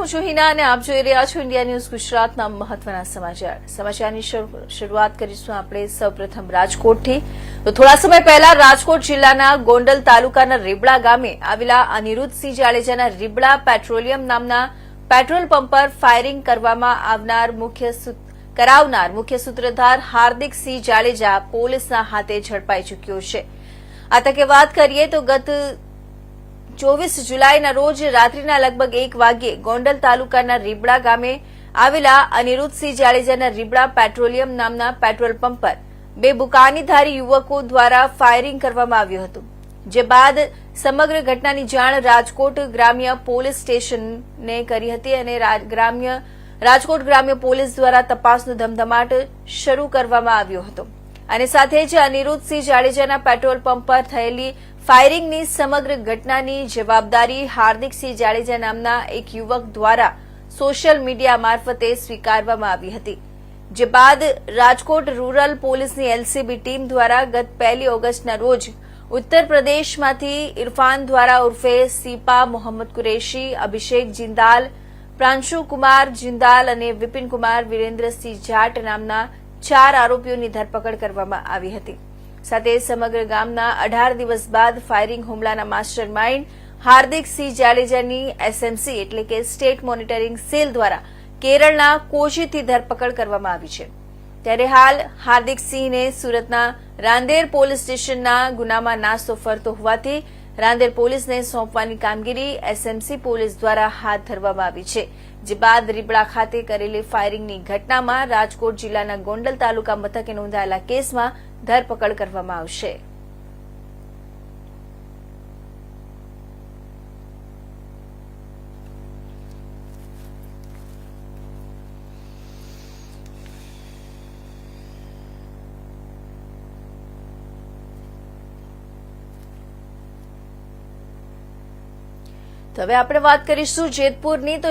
હું છું હિના અને આપ જોઈ રહ્યા છો ઇન્ડિયા ન્યૂઝ ગુજરાતના મહત્વના સમાચાર. સમાચારની શરૂઆત કરીશું આપણે સૌપ્રથમ રાજકોટથી. તો થોડા સમય પહેલા રાજકોટ જિલ્લાના ગોંડલ તાલુકાના રીબડા ગામે આવેલા અનિરુદ્ધસિંહ જાડેજાના રીબડા પેટ્રોલિયમ નામના પેટ્રોલ પંપ પર ફાયરિંગ કરવામાં આવનાર મુખ્ય કરાવનાર મુખ્ય સૂત્રધાર હાર્દિકસિંહ જાડેજા પોલીસના હાથે ઝડપાઈ ચૂક્યો છે. આ તકે વાત કરીએ તો ગત ચોવીસ જુલાઈના રોજ રાત્રિના લગભગ એક વાગ્યે ગોંડલ તાલુકાના રીબડા ગામે આવેલા અનિરુદ્ધસિંહ જાડેજાના રીબડા પેટ્રોલિયમ નામના પેટ્રોલ પંપ પર બે બુકાનીધારી યુવકો દ્વારા ફાયરિંગ કરવામાં આવ્યું હતું, જે બાદ સમગ્ર ઘટનાની જાણ રાજકોટ ગ્રામ્ય પોલીસ સ્ટેશનને કરી હતી અને ગ્રામ્ય, રાજકોટ ગ્રામ્ય પોલીસ દ્વારા તપાસનો ધમધમાટ શરૂ કરવામાં આવ્યો હતો. અને સાથે જ અનિરુદ્ધસિંહ જાડેજાના પેટ્રોલ પંપ પર થયેલી ફાયરિંગની સમગ્ર ઘટનાની જવાબદારી હાર્દિકસિંહ જાડેજા નામના એક યુવક દ્વારા સોશિયલ મીડિયા મારફતે સ્વીકારવામાં આવી હતી. જે બાદ રાજકોટ રૂરલ પોલીસની એલસીબી ટીમ દ્વારા ગત પહેલી ઓગસ્ટના રોજ ઉત્તર પ્રદેશમાંથી ઇરફાન દ્વારા ઉર્ફે સીપા મોહમ્મદ કુરેશી, અભિષેક જિંદાલ, પ્રાંશુ કુમાર જિંદાલ અને વિપિન કુમાર વિરેન્દ્રસિંહ જાટ નામના ચાર આરોપીઓની ધરપકડ કરવામાં આવી હતી. સાથે સમગ્ર ગામના અઢાર દિવસ બાદ ફાયરિંગ હુમલાના માસ્ટર માઇન્ડ હાર્દિકસિંહ જાડેજાની એસએમસી એટલે કે સ્ટેટ મોનિટરિંગ સેલ દ્વારા કેરળના કોચીથી ધરપકડ કરવામાં આવી છે. ત્યારે હાલ હાર્દિકસિંહને સુરતના રાંદેર પોલીસ સ્ટેશનના ગુનામાં નાસ્તો ફરતો હોવાથી રાંદેર પોલીસને સોંપવાની કામગીરી એસએમસી પોલીસ દ્વારા હાથ ધરવામાં આવી છે, જે બાદ રીબડા ખાતે કરેલી ફાયરિંગની ઘટનામાં રાજકોટ જિલ્લાના ગોંડલ તાલુકા મથકે નોંધાયેલા કેસમાં ધરપકડ કરવામાં આવશે. હવે આપણે વાત કરીશું જેતપુરની તો